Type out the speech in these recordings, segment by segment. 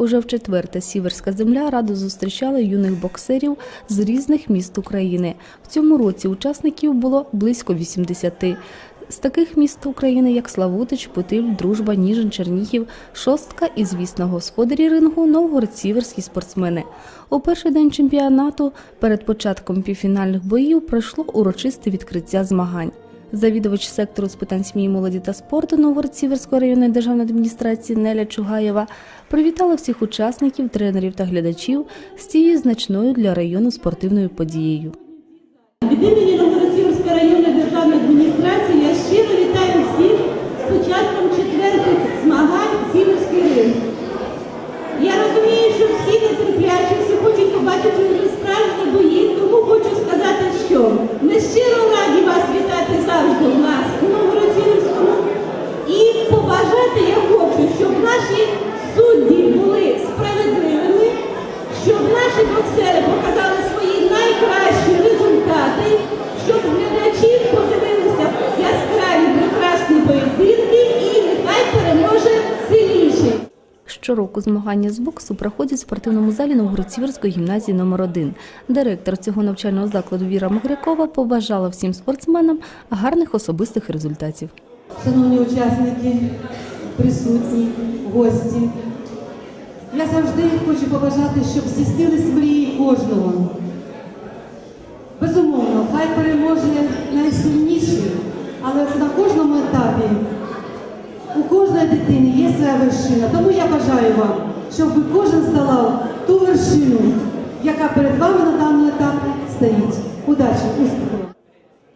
Уже в четверте сіверська земля радо зустрічала юних боксерів з різних міст України. В цьому році учасників було близько 80. З таких міст України, як Славутич, Путиль, Дружба, Ніжин, Чернігів, Шостка і, звісно, господарі рингу новгород-сіверські спортсмени. У перший день чемпіонату перед початком півфінальних боїв пройшло урочисте відкриття змагань. Завідувач сектору з питань сім'ї, молоді та спорту Новгород-Сіверської районної державної адміністрації Неля Чугаєва привітала всіх учасників, тренерів та глядачів з цією значною для району спортивною подією. Від імені Новгород-Сіверської районної державної адміністрації я щиро вітаю всіх з початком четвертих змагань Сіверський ринок. Я розумію, що всі нетерплячі, всі хочуть побачити вже справжні бої, тому хочу сказати, що ми щиро раді вас вітати завжди у нас у Новгород-Сіверському і побажати я хочу, щоб наші судді були справедливими, щоб наші боксери показали свої найкращі результати, щоб глядачі подивилися яскраві прекрасні поєдинки і нехай переможе сильніший. Щороку змагання з боксу проходять в спортивному залі Новгород-Сіверської гімназії номер 1 Директор цього навчального закладу Віра Могрякова побажала всім спортсменам гарних особистих результатів. Шановні учасники, присутні, гості. Я завжди хочу побажати, щоб здійснились мрії кожного. Безумовно, хай переможе найсильніший, але на кожному етапі у кожної дитини є своя вершина. Тому я бажаю вам, щоб ви кожен здолав ту вершину, яка перед вами на даному етапі стоїть. Удачі, успіху!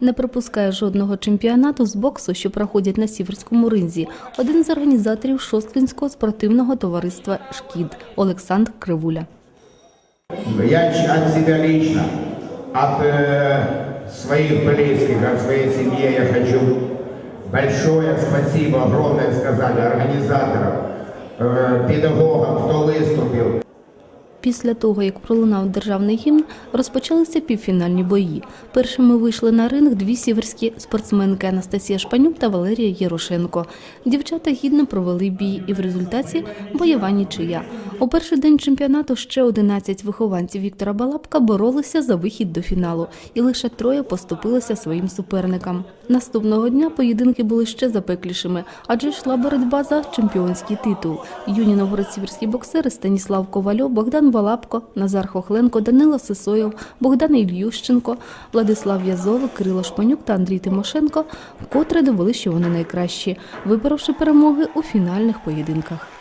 вам! Не пропускає жодного чемпіонату з боксу, що проходять на сіверському ринзі. Один з організаторів Шосткинського спортивного товариства Шкід Олександр Кривуля. Я ч- от себя лично, от э, своих близких, от своей семьи я хочу большое спасибо, огромное сказать организаторам, э, педагогам, кто выступил. Після того, як пролунав державний гімн, розпочалися півфінальні бої. Першими вийшли на ринг дві сіверські спортсменки Анастасія Шпанюк та Валерія Єрошенко. Дівчата гідно провели бій, і в результаті бойова нічия. У перший день чемпіонату ще 11 вихованців Віктора Балабка боролися за вихід до фіналу, і лише троє поступилися своїм суперникам. Наступного дня поєдинки були ще запеклішими, адже йшла боротьба за чемпіонський титул. Юні новгород-сіверські боксери Станіслав Ковальов, Богдан Балабко, Назар Хохленко, Данило Сисоєв, Богдан Ільющенко, Владислав Язов, Кирило Шпанюк та Андрій Тимошенко вкотре довели, що вони найкращі, виборовши перемоги у фінальних поєдинках.